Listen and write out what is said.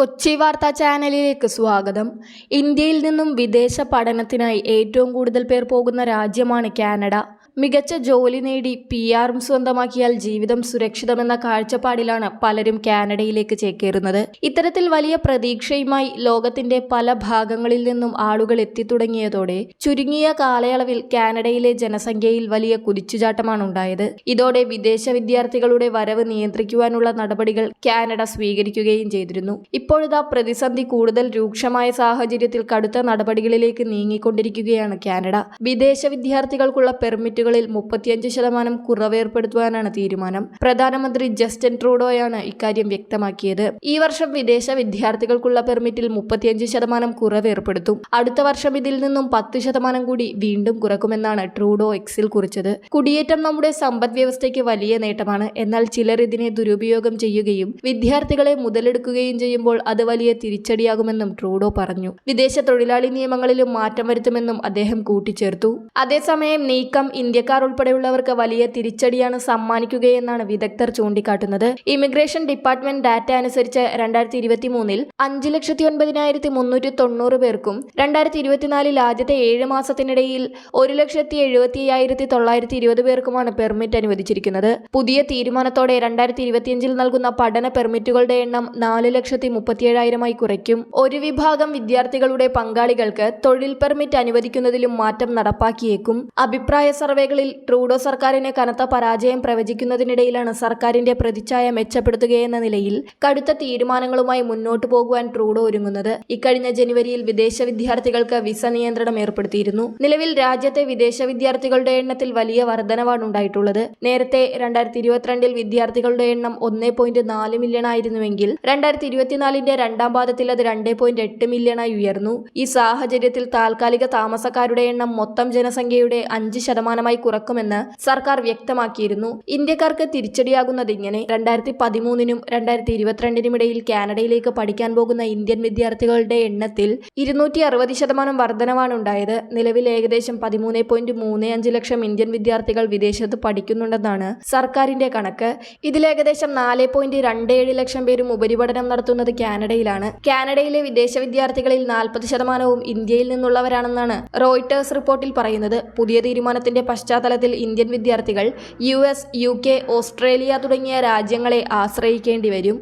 കൊച്ചി വാർത്താ ചാനലിലേക്ക് സ്വാഗതം. ഇന്ത്യയിൽ നിന്നും വിദേശ പഠനത്തിനായി ഏറ്റവും കൂടുതൽ പേർ പോകുന്ന രാജ്യമാണ് കാനഡ. മികച്ച ജോലി നേടി പി ആറും സ്വന്തമാക്കിയാൽ ജീവിതം സുരക്ഷിതമെന്ന കാഴ്ചപ്പാടിലാണ് പലരും കാനഡയിലേക്ക് ചേക്കേറുന്നത്. ഇത്തരത്തിൽ വലിയ പ്രതീക്ഷയുമായി ലോകത്തിന്റെ പല ഭാഗങ്ങളിൽ നിന്നും ആളുകൾ എത്തിത്തുടങ്ങിയതോടെ ചുരുങ്ങിയ കാലയളവിൽ കാനഡയിലെ ജനസംഖ്യയിൽ വലിയ കുതിച്ചുചാട്ടമാണ് ഉണ്ടായത്. ഇതോടെ വിദേശ വിദ്യാർത്ഥികളുടെ വരവ് നിയന്ത്രിക്കുവാനുള്ള നടപടികൾ കാനഡ സ്വീകരിക്കുകയും ചെയ്തിരുന്നു. ഇപ്പോഴിതാ പ്രതിസന്ധി കൂടുതൽ രൂക്ഷമായ സാഹചര്യത്തിൽ കടുത്ത നടപടികളിലേക്ക് നീങ്ങിക്കൊണ്ടിരിക്കുകയാണ് കാനഡ. വിദേശ വിദ്യാർത്ഥികൾക്കുള്ള പെർമിറ്റുകളിൽ മുപ്പത്തിയഞ്ച് ശതമാനം കുറവേർപ്പെടുത്തുവാനാണ് തീരുമാനം. പ്രധാനമന്ത്രി ജസ്റ്റിൻ ട്രൂഡോയാണ് ഇക്കാര്യം വ്യക്തമാക്കിയത്. ഈ വർഷം വിദേശ വിദ്യാർത്ഥികൾക്കുള്ള പെർമിറ്റിൽ മുപ്പത്തിയഞ്ച് ശതമാനം കുറവേർപ്പെടുത്തും. അടുത്ത വർഷം ഇതിൽ നിന്നും പത്ത് ശതമാനം കൂടി വീണ്ടും കുറക്കുമെന്നാണ് ട്രൂഡോ എക്സിൽ കുറിച്ചത്. കുടിയേറ്റം നമ്മുടെ സമ്പദ് വ്യവസ്ഥയ്ക്ക് വലിയ നേട്ടമാണ്. എന്നാൽ ചിലർ ഇതിനെ ദുരുപയോഗം ചെയ്യുകയും വിദ്യാർത്ഥികളെ മുതലെടുക്കുകയും ചെയ്യുമ്പോൾ അത് വലിയ തിരിച്ചടിയാകുമെന്നും ട്രൂഡോ പറഞ്ഞു. വിദേശ തൊഴിലാളി നിയമങ്ങളിലും മാറ്റം വരുത്തുമെന്നും അദ്ദേഹം കൂട്ടിച്ചേർത്തു. അതേസമയം നീക്കം ഇന്ത്യക്കാർ ഉൾപ്പെടെയുള്ളവർക്ക് വലിയ തിരിച്ചടിയാണ് സമ്മാനിക്കുകയെന്നാണ് വിദഗ്ധർ ചൂണ്ടിക്കാട്ടുന്നത്. ഇമിഗ്രേഷൻ ഡിപ്പാർട്ട്മെന്റ് ഡാറ്റ അനുസരിച്ച് രണ്ടായിരത്തി ഇരുപത്തി മൂന്നിൽ അഞ്ച് ലക്ഷത്തി ഒൻപതിനായിരത്തി മുന്നൂറ്റി തൊണ്ണൂറ് പേർക്കും രണ്ടായിരത്തി ഇരുപത്തിനാലിൽ ആദ്യത്തെ ഏഴ് മാസത്തിനിടയിൽ ഒരു ലക്ഷത്തി എഴുപത്തി അയ്യായിരത്തി തൊള്ളായിരത്തി ഇരുപത് പേർക്കുമാണ് പെർമിറ്റ് അനുവദിച്ചിരിക്കുന്നത്. പുതിയ തീരുമാനത്തോടെ രണ്ടായിരത്തി ഇരുപത്തിയഞ്ചിൽ നൽകുന്ന പഠന പെർമിറ്റുകളുടെ എണ്ണം നാല് ലക്ഷത്തി മുപ്പത്തിയേഴായിരമായി കുറയ്ക്കും. ഒരു വിഭാഗം വിദ്യാർത്ഥികളുടെ പങ്കാളികൾക്ക് തൊഴിൽ പെർമിറ്റ് അനുവദിക്കുന്നതിലും മാറ്റം നടപ്പാക്കിയേക്കും. അഭിപ്രായ സർവേകളിൽ ട്രൂഡോ സർക്കാരിന് കനത്ത പരാജയം പ്രവചിക്കുന്നതിനിടയിലാണ് സർക്കാരിന്റെ പ്രതിച്ഛായ മെച്ചപ്പെടുത്തുകയെന്ന നിലയിൽ കടുത്ത തീരുമാനങ്ങളുമായി മുന്നോട്ടു പോകുവാൻ ട്രൂഡോ ഒരുങ്ങുന്നത്. ഇക്കഴിഞ്ഞ ജനുവരിയിൽ വിദേശ വിദ്യാർത്ഥികൾക്ക് വിസ നിയന്ത്രണം ഏർപ്പെടുത്തിയിരുന്നു. നിലവിൽ രാജ്യത്തെ വിദേശ വിദ്യാർത്ഥികളുടെ എണ്ണത്തിൽ വലിയ വർധനവാണ് ഉണ്ടായിട്ടുള്ളത്. നേരത്തെ രണ്ടായിരത്തി ഇരുപത്തിരണ്ടിൽ വിദ്യാർത്ഥികളുടെ എണ്ണം ഒന്നേ പോയിന്റ് നാല് മില്യൺ ആയിരുന്നുവെങ്കിൽ രണ്ടായിരത്തി ഇരുപത്തിനാലിന്റെ രണ്ടാം പാദത്തിൽ അത് രണ്ടേ പോയിന്റ് എട്ട് മില്യണായി ഉയർന്നു. ഈ സാഹചര്യത്തിൽ താൽക്കാലിക താമസക്കാരുടെ എണ്ണം മൊത്തം ജനസംഖ്യയുടെ അഞ്ച് ശതമാനമായി കുറക്കുമെന്ന് സർക്കാർ വ്യക്തമാക്കിയിരുന്നു. ഇന്ത്യക്കാർക്ക് തിരിച്ചടിയാകുന്നത് ഇങ്ങനെ. രണ്ടായിരത്തി പതിമൂന്നിനും രണ്ടായിരത്തി ഇരുപത്തിരണ്ടിനും ഇടയിൽ കാനഡയിലേക്ക് പഠിക്കാൻ പോകുന്ന ഇന്ത്യൻ വിദ്യാർത്ഥികളുടെ എണ്ണത്തിൽ ഇരുന്നൂറ്റി അറുപത് ശതമാനം വർധനവാണ് ഉണ്ടായത്. നിലവിൽ ഏകദേശം പതിമൂന്ന് പോയിന്റ് മൂന്ന് അഞ്ച് ലക്ഷം ഇന്ത്യൻ വിദ്യാർത്ഥികൾ വിദേശത്ത് പഠിക്കുന്നുണ്ടെന്നാണ് സർക്കാരിന്റെ കണക്ക്. ഇതിലേകദേശം നാല് പോയിന്റ് രണ്ട് ഏഴ് ലക്ഷം പേരും ഉപരിപഠനം നടത്തുന്നത് കാനഡയിലാണ്. കാനഡയിലെ വിദേശ വിദ്യാർത്ഥികളിൽ നാൽപ്പത് ശതമാനവും ഇന്ത്യയിൽ നിന്നുള്ളവരാണെന്നാണ് റോയിട്ടേഴ്സ് റിപ്പോർട്ടിൽ പറയുന്നത്. പുതിയ തീരുമാനത്തിന്റെ പശ്ചാത്തലത്തിൽ ഇന്ത്യൻ വിദ്യാർത്ഥികൾ U S U K Australia തുടങ്ങിയ രാജ്യങ്ങളെ ആശ്രയിക്കേണ്ടി വരും.